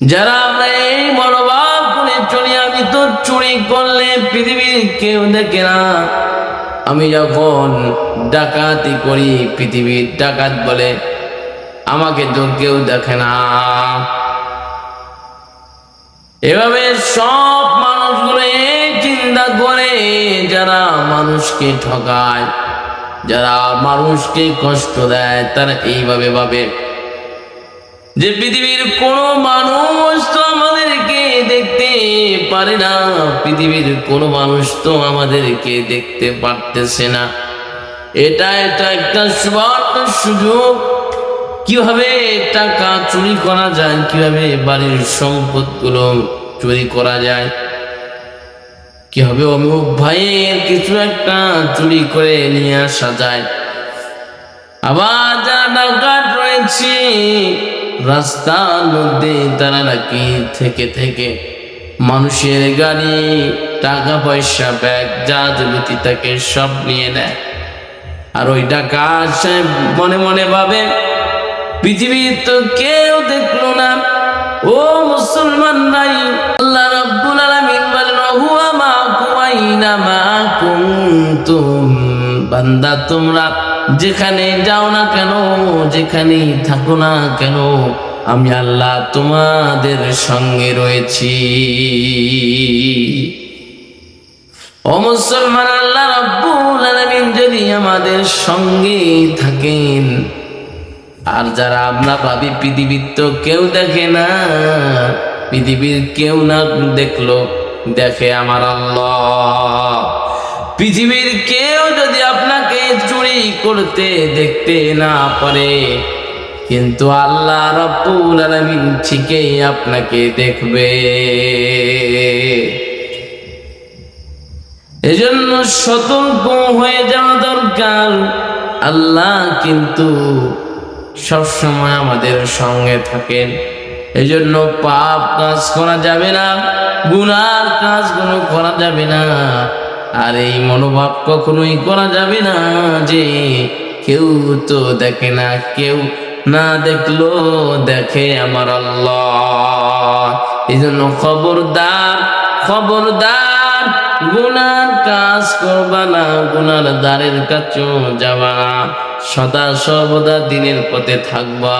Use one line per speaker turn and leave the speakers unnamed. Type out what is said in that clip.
যারা আমরা এই মনোভাব করে চলি, আমি তো চুরি করলে পৃথিবীর কেউ দেখে না। আমি যখন ডাকাতি করি, পৃথিবীর ডাকাত বলে, আমাকে তো কেউ দেখে না। এভাবে সব মানুষগুলো এই চিন্তা করে, যারা মানুষকে ঠকায়, যারা মানুষকে কষ্ট দেয়, তারা এইভাবে ভাবে। যে পৃথিবীর কোনো মানুষ তো আমাদেরকে দেখতে পারে না, পৃথিবীর কোনো মানুষ তো আমাদেরকে দেখতে পারতেছে না। এটা এটা একটা সুবর্ণ সুযোগ। কীভাবে টাকা চুরি করা যায়, কীভাবে বাড়ির সম্পদগুলো চুরি করা যায়, কীভাবে অমুক ভাইয়ের কিছু একটা চুরি করে নিয়ে আসা যায়। আবার যারা ডাকাত রয়েছে রাস্তার মধ্যে তারা নাকি থেকে থেকে মানুষের গাড়ি, টাকা পয়সা, ব্যাগ যা যাবতীয় তাকে সব নিয়ে নেয়। আর ওই ডাকাত সাহেব মনে মনে ভাবে পৃথিবীর তো কেউ দেখল না। ও মুসলমান নাই আল্লাহ রাব্বুল আলামিন বলেন, হুয়া মা কুমাইনা মা কুনতুম, বান্দা তোমরা যেখানে যাও না কেন, যেখানে থাকো না কেন, আমি আল্লাহ তোমাদের সঙ্গে রয়েছি। ও মুসলমান, আল্লাহ রাব্বুল আলামিন যদি আমাদের সঙ্গে থাকেন, আর যারা আমরা ভাবি পৃথিবীর তো কেউ দেখে না, পৃথিবীর কেউ না দেখল, দেখে আমার আল্লাহ। পৃথিবীর কেউ যদি আপনাকে চুরি করতে দেখতে না পারে, কিন্তু আল্লাহ রব্বুল আলামিন ঠিকই আপনাকে দেখবে। এজন্য সতর্ক হয়ে যাওয়া দরকার। আল্লাহ কিন্তু সবসময় আমাদের সঙ্গে থাকেন। এজন্য পাপ কাজ করা যাবে না, গুনার কাজ কোনো করা যাবে না। আর এই মনোভাব কখনোই করা যাবে না যে কেউ তো দেখে না, কেউ না দেখল দেখে আমার আল্লাহ। এই জন্য খবরদার খবরদার, গুনার কাজ করবা না, গুনার দ্বারের কাছেও যাবা সদা সর্বদা দিনের পথে থাকবা।